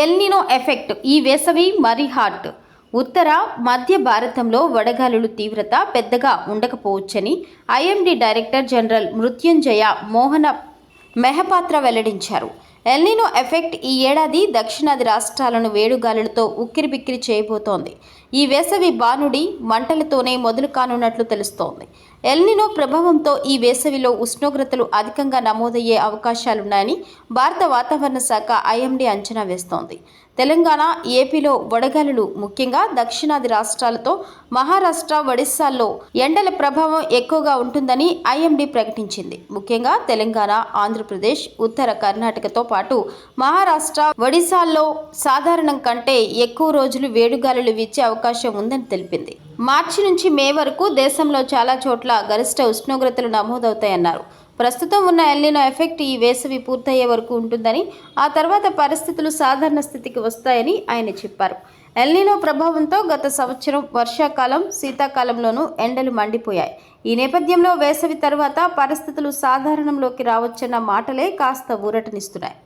El Niño effect ఈ వేసవి మరీ హాట్. ఉత్తర మధ్య భారతంలో వడగాలులు తీవ్రత పెద్దగా ఉండకపోవచ్చని IMD director general Mrutyunjay Mohana Mohapatra వెల్లడించారు. ఎల్నినో ఎఫెక్ట్ ఈ ఏడాది దక్షిణాది రాష్ట్రాలను వేడుగాలులతో ఉక్కిరిబిక్కిరి చేయబోతోంది. ఈ వేసవి బానుడి మంటలతోనే మొదలు కానున్నట్లు తెలుస్తోంది. ఎల్నినో ప్రభావంతో ఈ వేసవిలో ఉష్ణోగ్రతలు అధికంగా నమోదయ్యే అవకాశాలున్నాయని భారత వాతావరణ శాఖ ఐఎండీ అంచనా వేస్తోంది. తెలంగాణ ఏపీలో వడగాలులు ముఖ్యంగా దక్షిణాది రాష్ట్రాలతో మహారాష్ట్ర ఒడిశాల్లో ఎండల ప్రభావం ఎక్కువగా ఉంటుందని ఐఎండీ ప్రకటించింది. ముఖ్యంగా తెలంగాణ ఆంధ్రప్రదేశ్ ఉత్తర కర్ణాటకతో పాటు మహారాష్ట్ర ఒడిశాల్లో సాధారణం కంటే ఎక్కువ రోజులు వేడుగాలులు వీచే అవకాశం ఉందని తెలిపింది. మార్చి నుంచి మే వరకు దేశంలో చాలా చోట్ల గరిష్ట ఉష్ణోగ్రతలు నమోదవుతాయన్నారు. ప్రస్తుతం ఉన్న ఎల్లినో ఎఫెక్ట్ ఈ వేసవి పూర్తయ్యే వరకు ఉంటుందని ఆ తర్వాత పరిస్థితులు సాధారణ స్థితికి వస్తాయని ఆయన చెప్పారు. ఎల్నినో ప్రభావంతో గత సంవత్సరం వర్షాకాలం శీతాకాలంలోనూ ఎండలు మండిపోయాయి. ఈ నేపథ్యంలో వేసవి తర్వాత పరిస్థితులు సాధారణంలోకి రావచ్చన్న మాటలే కాస్త ఊరటనిస్తున్నాయి.